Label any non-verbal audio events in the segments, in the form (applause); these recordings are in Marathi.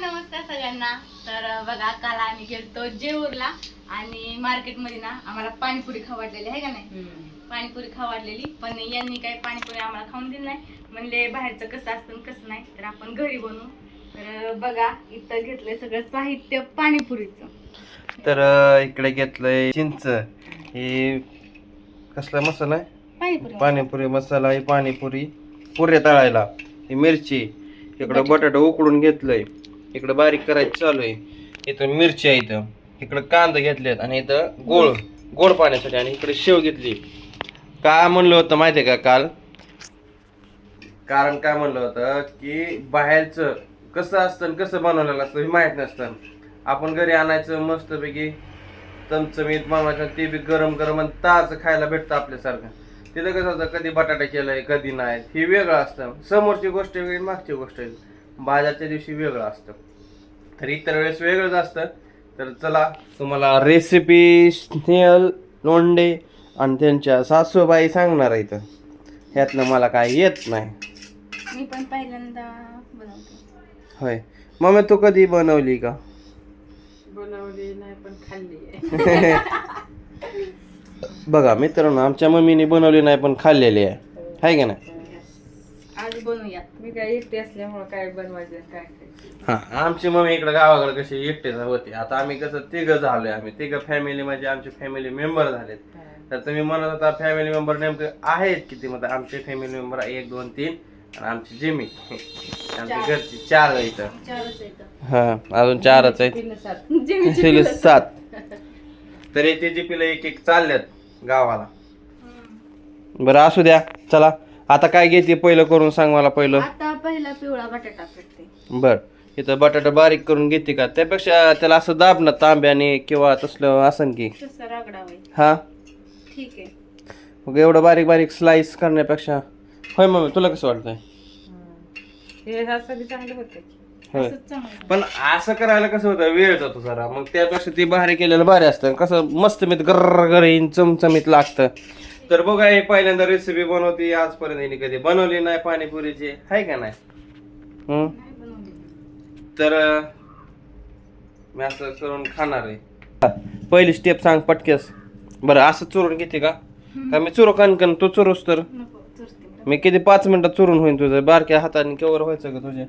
नमस्कार सगळ्यांना. तर बघा काल आम्ही गेलतो जेऊरला आणि मार्केटमध्ये ना आम्हाला पाणीपुरी खाऊ वाटलेली आहे का नाही? पाणीपुरी खाऊ वाटलेली पण यांनी काही पाणीपुरी आम्हाला खाऊन दिली नाही. म्हणले बाहेरचं कसं असतं आणि कसं नाही? तर आपण घरी बनवू. तर बघा इथं घेतलंय सगळं साहित्य पाणीपुरीचं. तर इकडे घेतलंय चिंच. हे कसला मसाला आहे? पाणीपुरी. पाणीपुरी मसाला ही पाणीपुरी. पुऱ्या तळायला. ही मिरची. इकडं बटाटा उकडून घेतलंय. इकडं बारीक करायचं चालू आहे. इथं मिरची आहे इथं. इकडं कांदा घेतलेत आणि इथं गोळ गोड पाण्यासाठी आणि इकडे शेव घेतली. का म्हणलं होतं माहितीये का काल? कारण काय म्हणलं होतं की बाहेरचं कसं असतं आणि कसं बनवलेलं असतं हे माहीत नसतं. आपण घरी आणायचं मस्तपैकी चमचमीत बनवायचं ते बी गरम गरम आणि ताज खायला भेटतं आपल्यासारखं. तिथं कसं होतं कधी बटाटा केलंय कधी नाही हे वेगळं असतं. समोरची गोष्ट वेगळी मागची गोष्ट आहे बाजारच्या दिवशी वेगळं असतं. तर इतर वेळेस वेगळंच असतं. तर चला तुम्हाला रेसिपी स्नेहल लोंडे आणि त्यांच्या सासूबाई सांगणार आहे इथं ह्यातलं मला काय येत नाही. मी पण पहिल्यांदा बनवते. होय. मग तू कधी बनवली का? बनवली नाही पण खाल्ली (laughs) बघा मित्रांनो आमच्या मम्मीने बनवली नाही पण खाल्लेली आहे. हाय का नाही? आज मी काय एकटी असल्यामुळं काय बनवायचं आणि काय हा आमची मम्मी इकडे गावाकडे कशी एकटेच होती. आता आम्ही कसं तिघ झालोय आम्ही. तिघ फॅमिली म्हणजे आमचे फॅमिली मेंबर झालेत. तर तुम्ही म्हणत होता फॅमिली मेंबर नेमकं आहेत किती? म्हणजे आमचे फॅमिली मेंबर एक दोन तीन. आणि आमची जिमी. आमच्या घरची चार आहे इथं. चारच येतं हा अजून चारच आहेत. तीन सात. जेमीची तिला पिलं. सात. तरी ते जी पिलं एक एक चालल्यात गावाला. हम्म. बरं असू द्या. चला. आता काय घेते पहिलं करून सांग मला पहिलं. आता पहिला पिवळा बटाटा फेटते बर. इथं बटाटा बारीक करून घेते का? त्यापेक्षा त्याला असं दाब ना तांब्याने किंवा तसलं असन की. तसं रागडावं. हा? ठीक आहे. मग एवढं बारीक बारीक स्लाइस करण्यापेक्षा. होय मम्मी तुला कसं वाटतंय? हे असं बी चांगलं होतं होय. असंच चांगलं पण असं करायला कसं होतं? वेळ जातो जरा. मग त्यापेक्षा ते बाहेर केलेलं भारी असतं. कसं मस्त मीत गर्र गरीन चमचमीत लागतं. तर बघा हे पहिल्यांदा रेसिपी बनवते. आजपर्यंत हिने कधी बनवली नाही पाणीपुरीची. आहे का नाही? हम्म तर अं, मी असं करून खाणार आहे. पहिली स्टेप सांग पटकेस बरं असं चुरून घेते का? का मी चुरू कणकण तू चुरूस तर? नको चुरते मला. मी किती पाच मिनिटात चुरून होईन तुझं. बारक्या हाताने केवर व्हायचं का तुझ्या?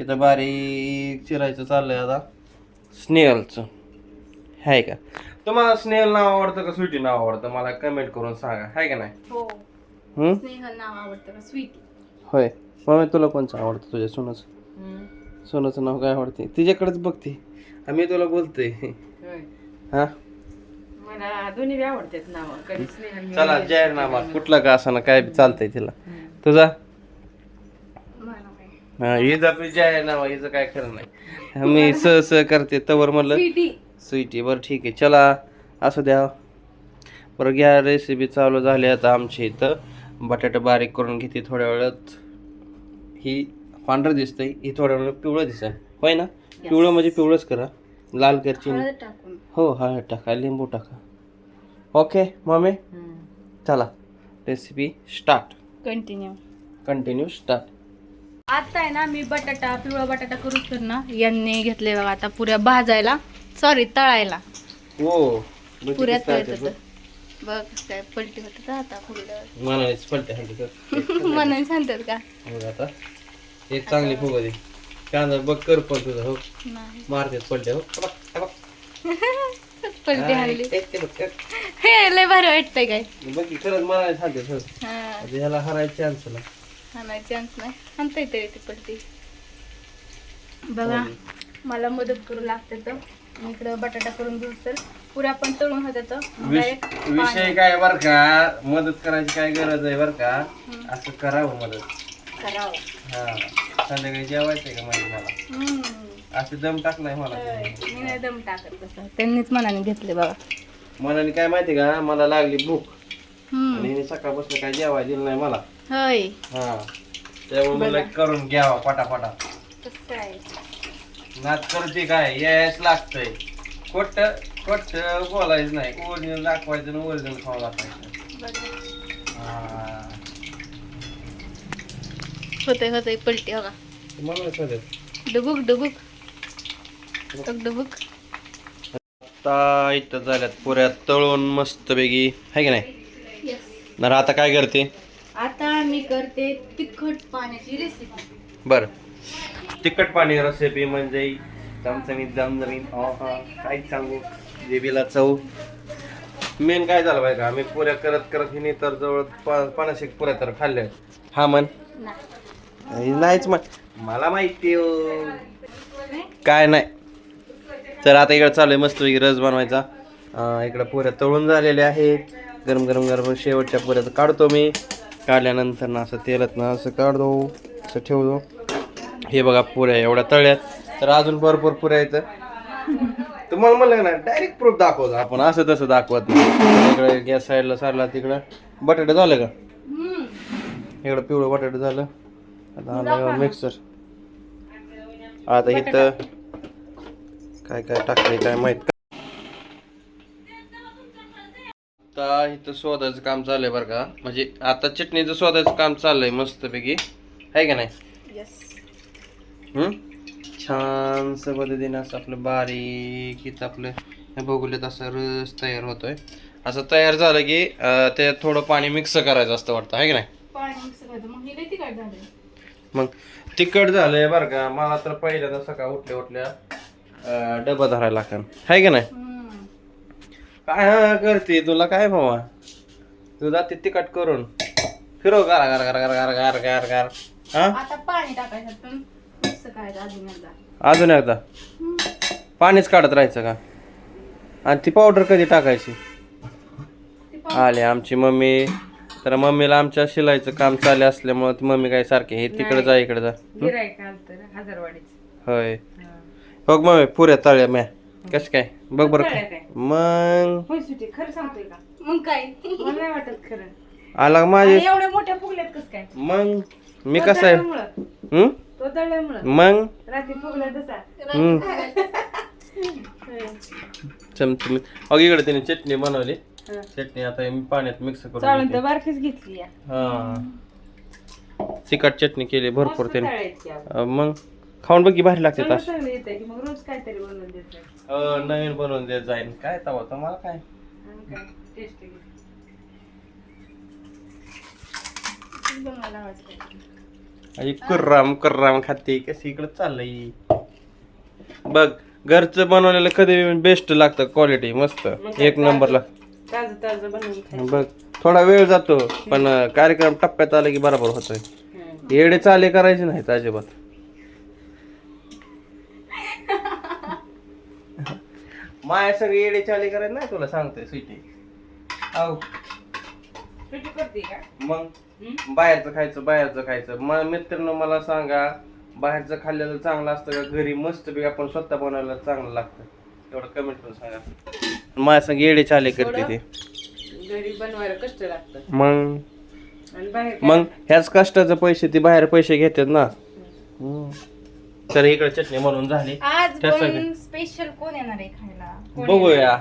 इथं बारीक चिरायचं चाललंय आता. स्नेहलचं. आहे का? तुम्हाला स्नेहल नाव आवडतं का स्वीटी नाव आवडतं? मला कमेंट करून सांगा. आहे का नाही? हो. हम्म? स्नेहल नाव आवडतं का? स्वीटी. होय. मग तुला कोणचं आवडतं? तुझ्या सोनाचं. सोनाचं नाव काय आवडते? तिच्याकडेच बघते. आम्ही तुला बोलतोय. होय. हा? मला दोन्ही बी आवडतात नाव. कधी स्नेहल मी चला जाहीरनामा कुठला का असा काय बी चालतंय तिला. तुझा? मला काय हा हिचा बी जाहीरनामा हिचं काय खरं नाही. मी स स करते. तवर म्हणलं. स्वीटी. स्वीटी बरं ठीक आहे. चला असू द्या. बरं घ्या रेसिपी चालू झाली आता आमची इथं. बटाटा बारीक करून घेते थोड्या वेळात. ही पांढरं दिसतंय. ही थोड्या वेळात पिवळं दिसत होय ना? पिवळं म्हणजे पिवळंच करा. लाल करची हो हळद टाका. लिंबू टाका. Okay mummy. चला. Recipe start continue continue start आता आहे ना मी बटाटा पिवळा बटाटा करू तर ना यांनी घेतले बघा आता पुऱ्या भाजायला. सॉरी तळायला. हो पुऱ्या तळत होतं. बघ काय पलटी होत आता फुगल्यावर मनानेच पलटे हल्ली कर म्हणून सांगतात का? हो आता. एक चांगली फुग दे. कांदा बघ कर पण तुझं हो. नाही. मारते हो. बघ, बघ. (laughs) पलटी हल्ली एक ते बघ, एक. हे लय भारी वाटतंय काय? बघ की खरंच मनाने सांगते खरं हा. आता ह्याला हरायची चान्स ना हा नाही चान्स नाही. आणता येते ती पलटी. बघा मला मदत करू लागते तर. इकडं बटाटा करून घेऊ तर पुऱ्या पण तळून होत्या तर मग विष- direct विषय काय बर का? मदत करायची काय गरज आहे बर का? असं करावं मदत. करावं. हा. संध्याकाळी जेवायचंय का माझी मला हम्म. असं दम टाकलाय मला. मी नाही दम टाकत तसं. त्यांनीच मनाने घेतले बघा मनाने काय माहिती का? मला लागली भूक. हम्म. आणि हिने सकाळपासून काय जेवायला दिलं नाही मला. होय. हा. त्यामुळे मला करून घ्यावा पटापटा. काय नाच करते काय? यायच लागतंय. खोट खोट बोलायचं नाही. ओरिजिनल दाखवायचं आणि ओरिजिनल खावं लागायचं. बघा हा. होतंय होतंय. पलटी बघा. मला चालेल डुबुक डुबुक. टकडबुक आता इथं झाल्यात पुऱ्या तळून मस्तपैकी. आहे की नाही? येस तर आता काय करते? आता मी करते तिखट पाण्याची रेसिपी बर. तिखट पाणी रेसिपी म्हणजे चमचमीत जमजमीत हा काय सांगू? जेबीला चव. मेन काय झालं माहिती का आम्ही पुऱ्या करत करत हिने तर जवळ प- पन्नास एक पुऱ्या तर खाल्ल्या. हा मन नाहीच म्हण. मला माहिती हो. काय नाही. तर आता इकडे चालू आहे मस्त रस बनवायचा. इकडं पुऱ्या तळून झालेल्या आहेत. गरम गरम गरम शेवटच्या पुऱ्यात काढतो मी. काढल्यानंतर ना असं तेलात ना असं काढतो असं ठेवतो. हे बघा पुऱ्या एवढ्या तळ्यात तर अजून भरपूर पुऱ्या येतं तुम्हाला म्हणलं ना डायरेक्ट प्रूफ दाखवतो आपण. असं तसं दाखवत नाही. इकडे गॅस साईडला सारला तिकडं. बटाटे झालं का? इकडं पिवळं बटाटे झालं. आता मिक्सर आता इथं काय काय टाकले काय माहीत आता इथं शोधायचं काम चाललंय बरं का. म्हणजे आता चटणीचं शोधायचं काम चाललंय मस्तपैकी. आहे का नाही? येस हम्म? छान पद्धतीने असं आपलं बारीक इथं आपलं हे बघूलेत असं रस तयार होतोय. असं तयार झालं की त्यात थोडं पाणी मिक्स करायचं असतं वाटतं आहे की नाही? पाणी मिक्स करायचं. मग हे तिखट झालं मग तिखट झालंय बरं का. मला तर पहिल्यांदा सकाळ उठल्या उठल्या अं, डबा धरायला लागतं आहे का नाही. काय हा करते? तुला काय भावा? तू जाते तिखट करून. फिरव गारा गार गार गार गार गार गार गार. हा? करायचं अजून एकदा. अजून एकदा? पाणीच काढत राहायचं का? आणि ती पावडर कधी टाकायची? आले आमची मम्मी. तर मम्मीला आमच्या शिलाईचं काम चालू असल्यामुळं ती मम्मी काय सारखे हे तिकडे जा इकडे जा. गिरायक हजारवाडीच. होय. बघ मम्मी पुऱ्या तळ्या म्या. कस काय? बघ बरं. तळ्या काय? मग? होय सुटी. खरं सांगतोय का? मग काय? मला नाही वाटत खरं. आला माझे आणि एवढ्या मोठ्या फुगल्यात कस काय? मग? मी कसं आहे? तो दळल्यामुळं मग? रात्री फुगला तसा. हम्म. होय. चमचमीत अगं इकडे तिने चटणी बनवली. हा. चटणी आता मी पाण्यात मिक्स करून चाळून घेते. तर बारकीच घेतली या. हा. तिखट चटणी केली भरपूर मस्त त्याने. तळायची आपण. अं, मग? खाऊन बघ की भारी लागते चांगलं तास चांगलं येतंय की मग रोज काहीतरी बनवून अं, नवीन बनवून देत जाईन. काय तवा? तुम्हाला काय? आणि काय? टेस्ट घे. बनवायला लावायचं आणि कुर्राम कुर्राम खाते कशी इकडे चाललंय? बघ घरचं बनवलेलं कधी बेस्ट लागतं क्वालिटी मस्त. एक नंबर लाग ताजं ताजं बनवून खायचं. बघ थोडा वेळ जातो पण कार्यक्रम टप्प्यात आला की बरोबर होतोय. येडे चाले करायचे नाहीत अजिबात. (laughs) माया सगळे येडे चाले करायचे नाही तुला सांगतोय स्वीटी. अहो सुटी करते का मग हम्म? बाहेरचं खायचं बाहेरचं खायचं मला मित्रांनो मला सांगा बाहेरचं खाल्लेलं चांगलं असतं का घरी मस्त पैकी आपण स्वतः बनवायला चांगलं लागतं एवढं कमेंट करून सांगा माझ्या संग येडे चाले करते ते घरी बनवायला कष्ट लागतं मग आणि बाहेर काय? मग ह्याच कष्टाचे पैसे ते बाहेर पैसे घेतात ना. तर इकडे चटणी म्हणून झाली आज त्यासाठी. पण स्पेशल कोण येणार आहे खायला कोण? बघूया.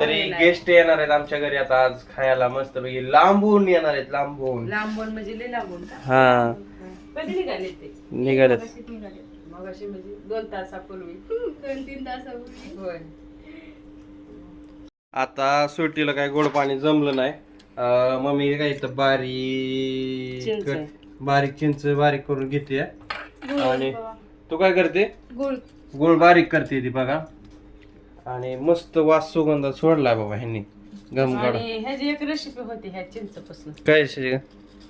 तरी गेस्ट येणार आहेत आमच्या घरी आता आज खायला मस्त पैकी लांबून येणार आहेत लांबून. लांबून म्हणजे लय लांबून का? हा. कधी निघाले ते? निघालेत. मग अशी म्हणजे दोन तासापूर्वी. दोन तीन तासापूर्वी. होय. आता सुट्टीला काय गोड पाणी जमलं नाही. अं, मम्मी काय इथं बारीक चिंच. बारीक चिंच बारीक करून घेते. आणि. तू काय करते? गुळ. गुळ बारीक करते ती बघा. आणि मस्त वास सुगंध सोडलाय बाबा ह्यांनी. गम काढून आणि ह्याची एक रेसिपी होती ह्या चिंचपासून. काय शे-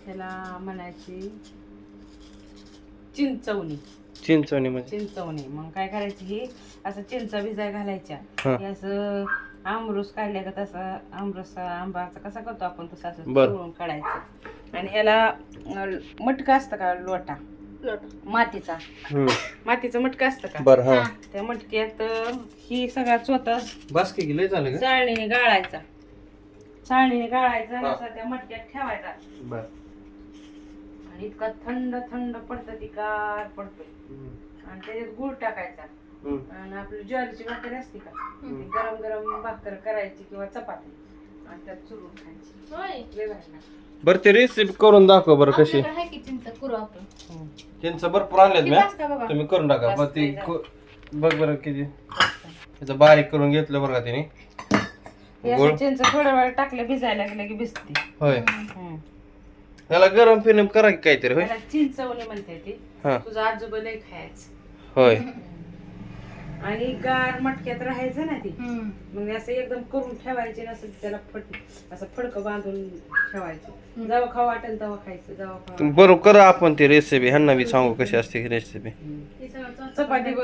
त्याला म्हणायची चिंचवणी. चिंचवणी म्हणजे? चिंचवणी. मग काय करायची ही? असं चिंचा भिजाय घालायच्या. हा. हे असं आमरस काढल्या का तसा आमरस आंबाचा कसा करतो आपण तसा असं बर. काढायचं. आणि ह्याला अं, मटका असतं का लोट. मातीचा. हम्म. मातीचं मटका असतं का? बर हा. त्या मटक्यात ही सगळा स्वतः बस की लय झालं का? चाळणीने गाळायचा. चाळणीने गाळायचा आणि हा. असा त्या मटक्यात ठेवायचा. बर. आणि इतका थंड थंड पडतं ती गार पडतोय. आणि त्याच्यात गुळ टाकायचा. आणि आपली ज्वारीची भाकरी असते का. ती गरम गरम भाकर करायची किंवा चपाती. होय. लागतं. बरं ते रेसिपी करून दाखव बरं कशी. आपल्याकडे आहे की चिंच? करू आपण. त्यांचं भरपूर आणलेत किती? तुम्ही करून टाका. मग ती बघ बरं किती. त्याचं बारीक करून घेतलं बरं का तिने. हे गोड असं चिंच थोडा वेळ टाकलं भिजायला लागलं की भिजते. होय. हम्म. त्याला गरम फिरम करा की काहीतरी होय? त्याला चिंचवणे म्हणते ती. हा. तुझं आजोबा लय खायचं. होय. (laughs) आणि गार मटक्यात राहायचं ना ती. मग असं एकदम करून ठेवायचे नसेल त्याला फट असं फडकं बांधून ठेवायचं. जेव्हा खाऊ वाटेल तेव्हा खायचं जेव्हा बरोबर करा आपण ती रेसिपी ह्यांना बी सांगू कशी असते ही रेसिपी चपाती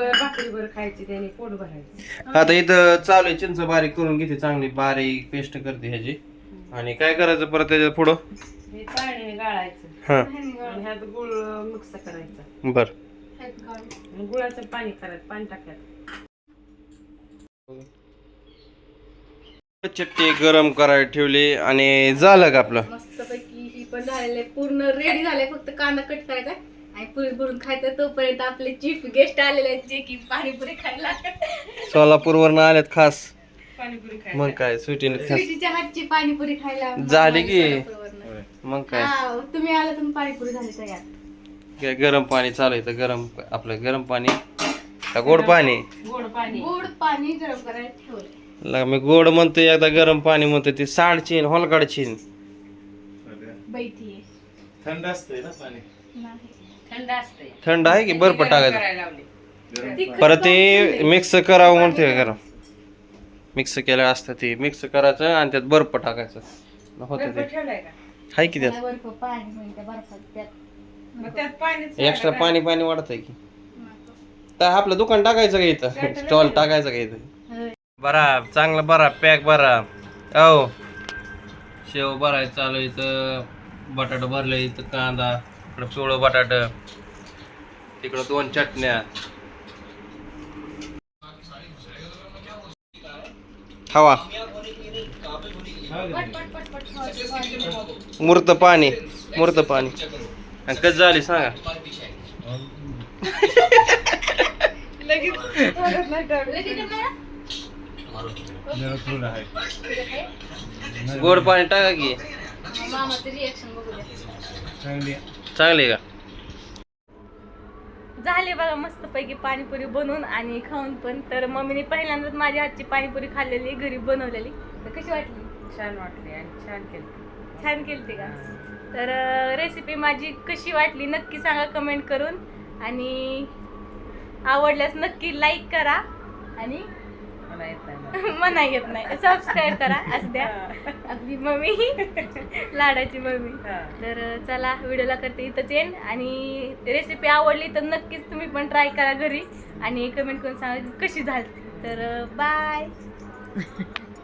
खायची त्याने पोट भरायचं. आता इथं चालू आहे चिंच बारीक करून घेते चांगली बारीक पेस्ट करते ह्याची. आणि काय करायचं परत त्याच्या पुढं? हे गाळायचं. हा. आणि ह्यात गुळ मिक्स करायचा. बर. गुळाचं पाणी करायचं पाणी टाकायचं. चट्टी गरम करायला ठेवली आणि झालं का आपलं? मस्तपैकी ही पण झालेलं आहे. पूर्ण रेडी झालंय. फक्त कांदा कट करायचा आणि पुरी भरून खायचं तोपर्यंत आपले चीफ गेस्ट आलेले आहेत जे की पाणीपुरी खायला. सोलापूरवरनं आल्यात खास. पाणीपुरी खायचं मग काय? सुटीने खास. स्वीटीच्या हातची पाणीपुरी खायला झाली की? सोलापूरवरनं. मग काय? हा, तुम्ही आला तुम्ही पाणीपुरी झाली तयार. काय गरम पाणी चालू आहे तर गरम आपलं गरम पाणी. का गोड पाणी? गोड पाणी. गोड पाणी गरम करायला ठेवलंय. ला मी गोड म्हणतोय एकदा गरम पाणी म्हणतोय ते साडचीन होलगाडचीन बैठी थंड असते ना पाणी? नाही. थंड असते थंड आहे की बर्फ टाकायचं करायला लावली. तिखट परत ते मिक्स करावं म्हणते का गरम? मिक्स केलं असतं ते. मिक्स करायचं आणि त्यात बर्फ टाकायचं. होतं ते. ठेवलाय का? हाय की त्यात? त्याला बर्फ पाणी त्या बर्फात त्यात. मग त्यात पाणी एक्स्ट्रा पाणी पाणी वाढतंय की. तर आपलं दुकान टाकायचं का इथं? स्टॉल टाकायचं का इथं. बरा चांगला बरा पॅक बरा. हो शेव भरायचं चालू इथं. बटाटा भरलं इथं कांदा इकडं पिवळं बटाट. तिकडं दोन चटण्या. हवा मूर्त पाणी मूर्त पाणी. आणि कसं झाली सांगा? (laughs) लगेच नाही थोडं आहे? गोड पाणी टाका की. चांगली. चांगली का? झाले बघा मस्त पैकी पाणीपुरी बनवून आणि खाऊन पण. तर मम्मीने पहिल्यांदाच माझ्या हातची पाणीपुरी खाल्लेली घरी बनवलेली. तर कशी वाटली? छान वाटली आणि छान केलं. छान केलती का? तर रेसिपी माझी कशी वाटली नक्की सांगा कमेंट करून. आणि आवडल्यास नक्की लाईक करा आणि मला येत नाही. मना येत नाही. सबस्क्राईब करा असं द्या. आपली मम्मी. लाडाची मम्मी. तर चला व्हिडिओला करते इथंच येईन आणि रेसिपी आवडली तर नक्कीच तुम्ही पण ट्राय करा घरी. आणि कमेंट करून सांगा कशी झाली. तर बाय (laughs)